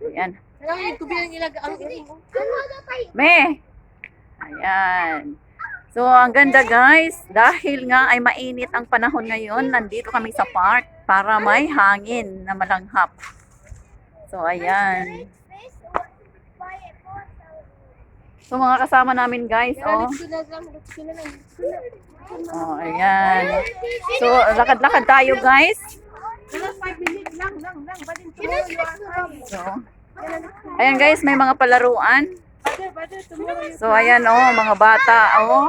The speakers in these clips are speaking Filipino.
Ayan. Kailangan yung kubilang ilag ang iring. Me! Ayan. So, ang ganda guys. Dahil nga ay mainit ang panahon ngayon, nandito kami sa park para may hangin na malanghap. So, ayan. So, mga kasama namin guys, oh. Oh, ayan. So, lakad-lakad tayo guys. Ayan guys, may mga palaruan. So, ayan oh, mga bata, oh.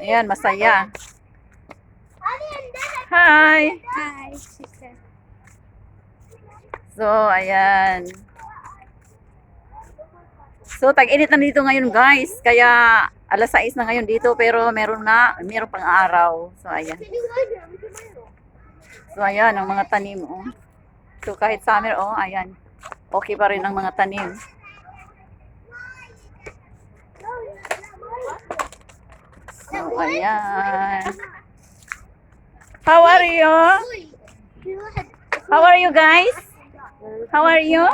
Ayan, masaya. Hi! So, ayan. So, tag-init na dito ngayon, guys. Kaya, alas 6 na ngayon dito, pero meron na, meron pang araw. So, ayan. So, ayan, ang mga tanim, oh. So, kahit summer, oh, ayan. Okay pa rin ang mga tanim. So, ayan. How are you? How are you, guys? How are you?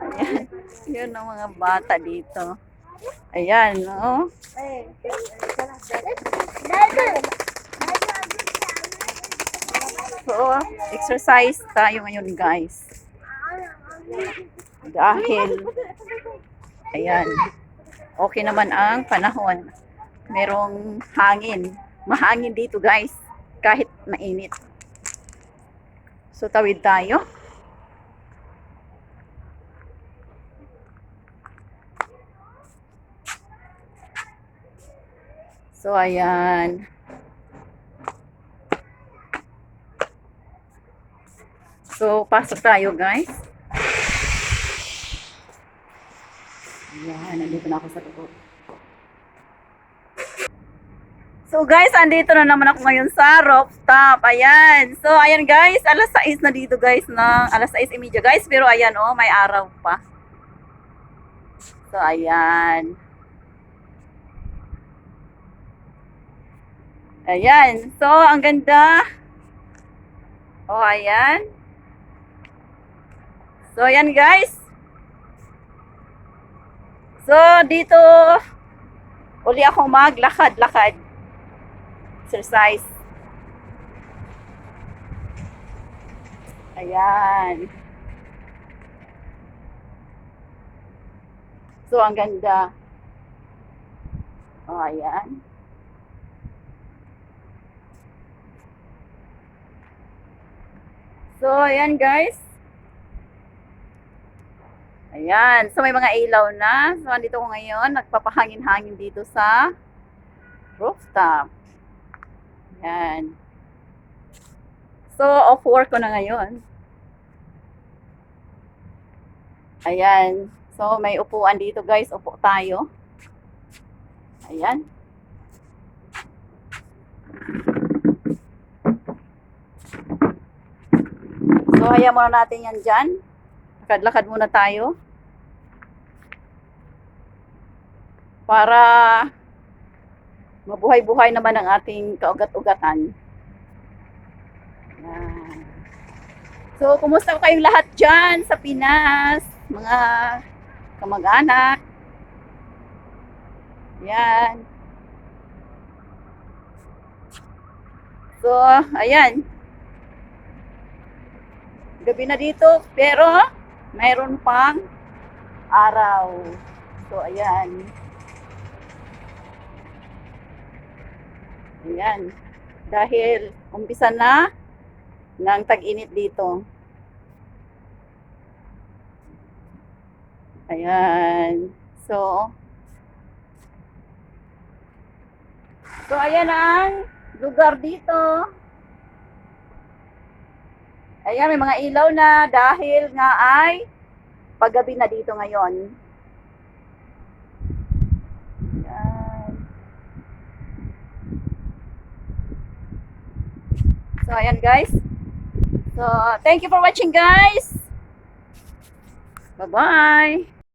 Ayan. Yun ang mga bata dito. Ayan, oh. So, exercise tayo ngayon, guys. Dahil, ayan, okay naman ang panahon. Merong hangin. Mahangin dito, guys. Kahit mainit. So, tawid tayo. So, ayan. So, pasok tayo, guys. Ayan, nandito na ako sa tukod. So, guys, andito na naman ako ngayon sa rooftop. Ayan. So, ayan, guys. Alas 6 na dito, guys, ng alas 6.30, guys. Pero, ayan, oh, may araw pa. So, ayan. Ayan. So, ang ganda. Oh, ayan. So, ayan guys. So, dito uli ako maglakad-lakad. Exercise. Ayan. So, ang ganda. Oh, ayan. So, ayan guys. Ayan. So, may mga ilaw na. So, andito ko ngayon. Nagpapahangin-hangin dito sa rooftop. Ayan. So, off work ko na ngayon. Ayan. So, may upuan dito guys. Upo tayo. Ayan. So, hayaan muna natin yan dyan. Lakad-lakad muna tayo. Para mabuhay-buhay naman ang ating kaugat-ugatan. So, kumusta ko kayong lahat dyan sa Pinas? Mga kamag-anak. Yan. So, ayan gabi na dito, pero mayroon pang araw. So, ayan. Ayan. Dahil umpisa na ng tag-init dito. Ayan. So, so ayan ang lugar dito. Ayan, may mga ilaw na dahil nga ay paggabi na dito ngayon. So, ayan guys. So, thank you for watching guys. Bye-bye.